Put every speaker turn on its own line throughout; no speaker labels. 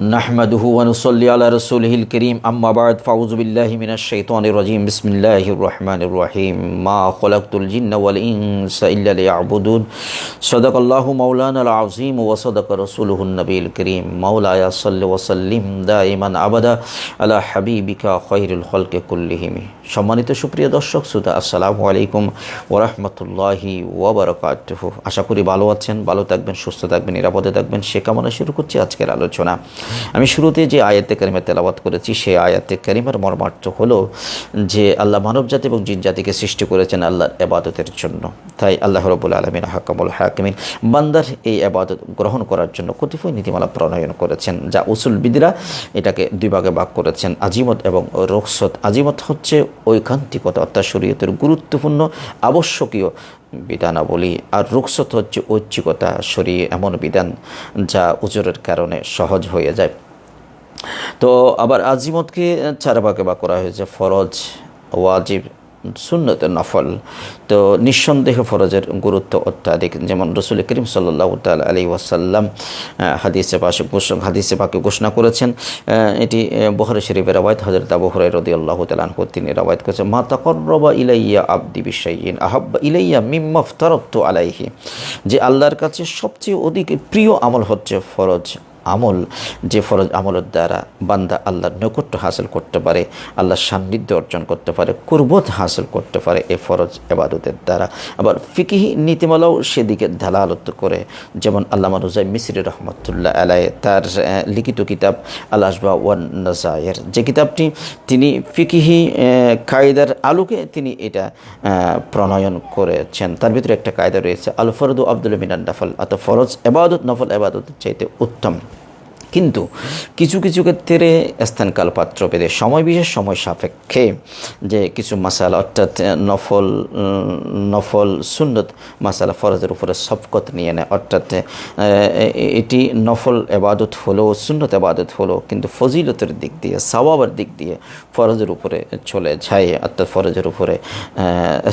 نحمده ونصلي على رسوله الكريم. أما بعد فأعوذ بالله من الشيطان الرجيم. بسم الله الرحمن الرحيم. ما خلقت الجن والإنس إلا ليعبدون. صدق الله مولانا العظيم وصدق رسوله النبي الكريم. مولاي صل وسلم دائما أبدا. على حبيبك خير الخلق كلهم. সম্মানিত সুপ্রিয় দর্শক, শ্রোতা, আসসালামু আলাইকুম ওরহমতুল্লাহি ওবরকাতুহু আশা করি ভালো আছেন, ভালো থাকবেন, সুস্থ থাকবেন, নিরাপদে থাকবেন। সে কামনা শুরু করছি আজকের আলোচনা। আমি শুরুতে যে আয়াতে কারিমে তেলাবাত করেছি সেই আয়াতে কারিমের মর্মার্থ হলো যে আল্লাহ মানবজাতি এবং জিন জাতিকে সৃষ্টি করেছেন আল্লাহর এবাদতের জন্য। তাই আল্লাহ রবুল আলমিন হাকামুল হাকিমিন বান্দার এই আবাদত গ্রহণ করার জন্য কতিপয় নীতিমালা প্রণয়ন করেছেন, যা উসুল বিদিরা এটাকে দুই ভাগে ভাগ করেছেন। আজিমত এবং রোকসত আজিমত হচ্ছে ঐকান্তিকতা, অর্থাৎ শরীয়তের গুরুত্বপূর্ণ আবশ্যকীয় বিধানাবলী আর রুকসত হচ্ছে ঐচ্ছিকতা, শরীর এমন বিধান যা উজরের কারণে সহজ হয়ে যায়। তো আবার আজিমতকে চার ভাগে বা করা হয়েছে, ফরজ, ওয়াজিব সুন্নত নফল। তো নিঃসন্দেহ ফরজের গুরুত্ব অত্যাধিক। যেমন রসুল করিম সাল্লাহ তাল আলী ওয়াসাল্লাম হাদিসে পাশে হাদিসে পাকে ঘোষণা করেছেন এটি বহরে শরীফের রাবায়ত হজরত আবু হরাই রদি আল্লাহ তালানহু তিনি রাবায়ত করেছেন, মা তাকর্রবা ইলাইয়া আব্দি বিশাইন আহাব্বা ইলাইয়া মিম্মফ তরত্ত আলাইহি। যে আল্লাহর কাছে সবচেয়ে অধিক প্রিয় আমল হচ্ছে ফরজ। আমল যে ফরজ আমলের দ্বারা বান্দা আল্লাহর নৈকট্য হাসিল করতে পারে, আল্লাহর সান্নিধ্য অর্জন করতে পারে, কুরবত হাসিল করতে পারে এ ফরজ এবাদতের দ্বারা। আবার ফিকিহি নীতিমালাও সেদিকে ধালালত করে। যেমন আল্লামা রুজাই মিসরি রহমতুল্লাহ আলাই তার লিখিত কিতাব আল আসবা ওয়ান নাজায়ের যে কিতাবটি তিনি ফিকিহি কায়দার আলোকে তিনি এটা প্রণয়ন করেছেন। তার ভিতরে একটা কায়দা রয়েছে আল ফরদু আব্দুল মিনান নফল। অত ফরজ এবাদত নফল এবাদতের চাইতে উত্তম। কিন্তু কিছু কিছু ক্ষেত্রে স্থানকাল পাত্র পেতে সময়, বিশেষ সময় সাপেক্ষে যে কিছু মাসালা, অর্থাৎ নফল নফল সুন্নত মাসালা ফরজের উপরে সফকত নিয়ে নেয়। অর্থাৎ এটি নফল এবাদত হলো, সুন্নত এবাদত হলো, কিন্তু ফজিলতের দিক দিয়ে সবাবের দিক দিয়ে ফরজের উপরে চলে যায়, অর্থাৎ ফরজের উপরে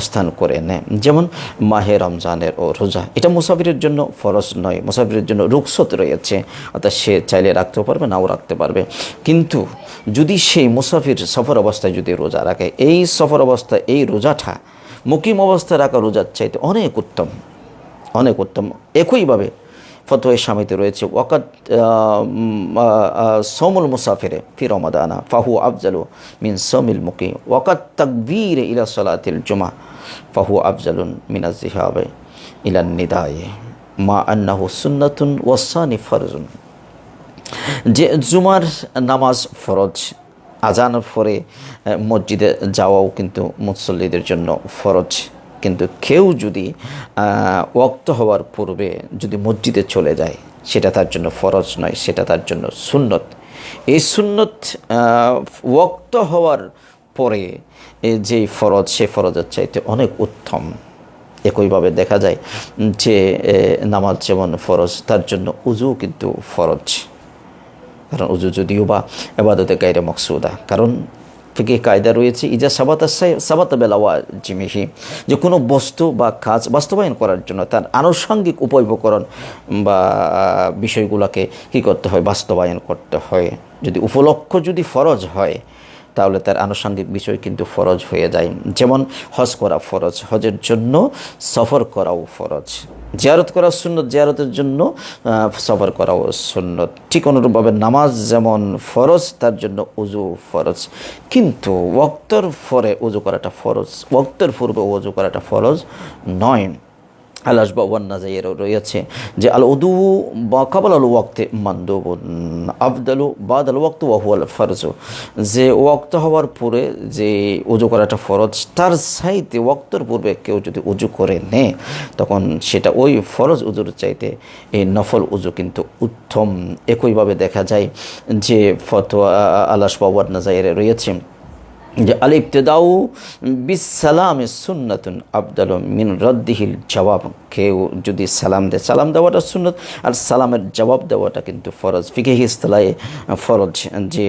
স্থান করে নেয়। যেমন মাহে রমজানের ও রোজা। এটা মুসাফিরের জন্য ফরজ নয়, মুসাফিরের জন্য রুকসত রয়েছে, অর্থাৎ সে চাইলে রাখতেও পারবে, নাও রাখতে পারবে। কিন্তু যদি সেই মুসাফির সফর অবস্থায় যদি রোজা রাখে, এই সফর অবস্থায় এই রোজাটা, মুকিম অবস্থায় রাখা রোজার চাইতে অনেক উত্তম অনেক উত্তম। একইভাবে ফতোয় স্বামীতে রয়েছে ওয়াকাত সমুল মুসাফিরে ফি রমাদানা, ফাহু আফজালু মিন সমিল মুকি ওয়াকাত তাকবীর ইলা সলাতিল জুমা, ফাহু আফজালুন মিনাজ জিহাবে ইলান নিদায়ে, মা আন্নাহু সুন্নাতুন ওয়াসানি ফরজুন। যে জুমার নামাজ ফরজ, আজান পরে মসজিদে যাওয়াও কিন্তু মুসল্লিদের জন্য ফরজ। কিন্তু কেউ যদি ওক্ত হওয়ার পূর্বে যদি মসজিদে চলে যায়, সেটা তার জন্য ফরজ নয়, সেটা তার জন্য সুন্নত। এই সুন্নত ওক্ত হওয়ার পরে যেই ফরজ, সে ফরজের চাইতে অনেক উত্তম। একইভাবে দেখা যায় যে নামাজ যেমন ফরজ, তার জন্য উজু কিন্তু ফরজ। কারণ উজু যদিও বা এবাদতে গাইরে মকসুদা। কারণ থেকে কায়দা রয়েছে, ইজা সাবাত সাবাত বেলাওয়া জিমিহি যে কোনো বস্তু বা কাজ বাস্তবায়ন করার জন্য তার আনুষঙ্গিক উপকরণ বা বিষয়গুলোকে কী করতে হয়? বাস্তবায়ন করতে হয়। যদি উপলক্ষ যদি ফরজ হয় তাহলে তার আনুষঙ্গিক বিষয় কিন্তু ফরজ হয়ে যায়। যেমন হজ করা ফরজ, হজের জন্য সফর করাও ফরজ। জিয়ারত করা সুন্নত, জিয়ারতের জন্য সফর করাও সুন্নত। ঠিক অনুরূপভাবে নামাজ যেমন ফরজ, তার জন্য উজু ফরজ। কিন্তু ওক্তর ফরে উজু করাটা ফরজ ওক্তর পূর্বে উজু করাটা ফরজ নয়। আলাস বা ওয়ান্নাজাইয়েরও রয়েছে যে আল উদু বা কাবাল আল ওয়াক্তে মান্দব আবদালু বাদ আল ওয়াক্ত ওয়াহুয়াল ফরজ। যে ওয়াক্ত হওয়ার পরে যে উজু করাটা ফরজ, তার সাইতে ওয়াক্তর পূর্বে কেউ যদি উজু করে নেয় তখন সেটা ওই ফরজ উজুর চাইতে এই নফল উজু কিন্তু উত্তম। একইভাবে দেখা যায় যে ফতোয়া আলাস বা ওয়ান্নাজাইয়ের রয়েছে। যে আল ইবতেদাউ বিসালামে সুন্নাতুন আবদাল মিন রদ্দিহিল জবাব। কেউ যদি সালাম দেয়, সালাম দেওয়াটা সুন্নত, আর সালামের জবাব দেওয়াটা কিন্তু ফরজ। ফিকেহি ইস্তলায় ফরজ। যে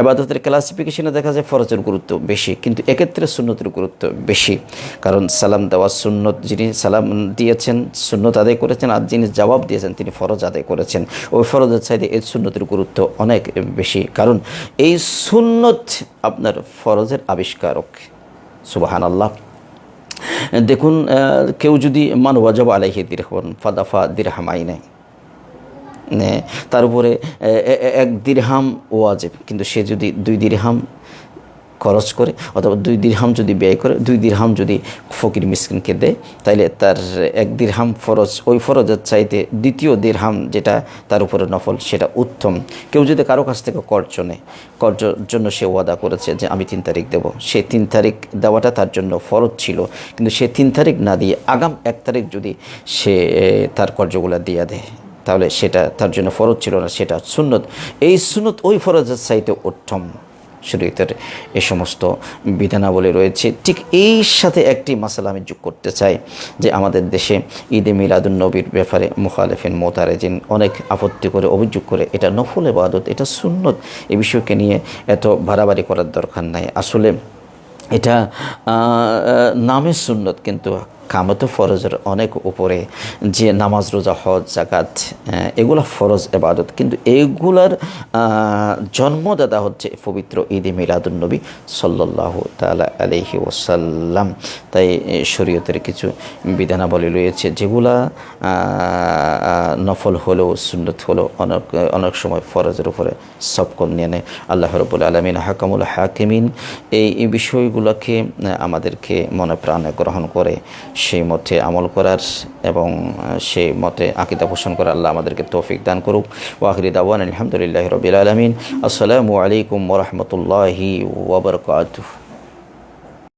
এবাদতের ক্লাসিফিকেশনে দেখা যায় ফরজের গুরুত্ব বেশি, কিন্তু এক্ষেত্রে সুন্নতের গুরুত্ব বেশি। কারণ সালাম দেওয়া সুন্নত, যিনি সালাম দিয়েছেন, সুন্নত আদায় করেছেন, আর যিনি জবাব দিয়েছেন, তিনি ফরজ আদায় করেছেন। ওই ফরজের চাইতে এই সুন্নতের গুরুত্ব অনেক বেশি। কারণ এই সুন্নত আপনার ফরজের আবিষ্কারক। সুবাহান আল্লাহ দেখুন কেউ যদি মান ওয়াজব আলাইহি দিরহন ফাদাফা দিরহামাই নেয় তার উপরে এক দিরহাম ওয়াজেব, কিন্তু সে যদি দুই দিরহাম খরচ করে অথবা দুই দিরহাম যদি ব্যয় করে, দুই দিরহাম যদি ফকির মিসকিনকে দেয়, তাইলে তার এক দিরহাম ফরজ, ওই ফরজের চাইতে দ্বিতীয় দিরহাম যেটা তার উপরে নফল, সেটা উত্তম। কেউ যদি কারও কাছ থেকে কর্জ নেয় কর্জর জন্য সে ওয়াদা করেছে যে আমি তিন তারিখ দেব। সে তিন তারিখ দেওয়াটা তার জন্য ফরজ ছিল, কিন্তু সে তিন তারিখ না দিয়ে আগাম এক তারিখ যদি সে তার কর্জগুলো দিয়ে দেয়, তাহলে সেটা তার জন্য ফরজ ছিল না, সেটা সুন্নত। এই সুন্নত ওই ফরজের চাইতে উত্তম। শরীয়তের এ সমস্ত বিধানাবলী রয়েছে। ঠিক এই সাথে একটি মাসালা আমি যোগ করতে চাই যে আমাদের দেশে ঈদে মিলাদুন নবীর ব্যাপারে মুখালেফিন মোতারেজিন অনেক আপত্তি করে, অভিযোগ করে এটা নফল এবাদত এটা সুন্নত। এ বিষয়কে নিয়ে এত বাড়াবাড়ি করার দরকার নাই। আসলে এটা নামের সুন্নত কিন্তু কামত ফরজের অনেক উপরে যে নামাজ, রোজা, হজ জাকাত এগুলা ফরজ এবাদত। কিন্তু এইগুলার জন্মদাতা হচ্ছে পবিত্র ঈদে মিলাদুন্নবী সাল্লাহ তালা আলহি ওসাল্লাম তাই শরীয়তের কিছু বিধানাবলী রয়েছে যেগুলা নফল হলেও, সুন্নত হলেও অনেক অনেক সময় ফরজের উপরে সবকন নিয়ে নেয়। আল্লাহ রবুল আলমিন হাকামুল হাকিমিন এই বিষয়গুলোকে আমাদেরকে মনে প্রাণে গ্রহণ করে। সেই মতে আমল করার এবং সেই মতে আকিদা পোষণ করার আল্লাহ আমাদেরকে তৌফিক দান করুক। ওয়াহরি দাওয়ান আলহামদুলিল্লাহ রবিল আলমিন। আসসালামু আলাইকুম ওরহমতুল্লাহি ওবরকাতুহ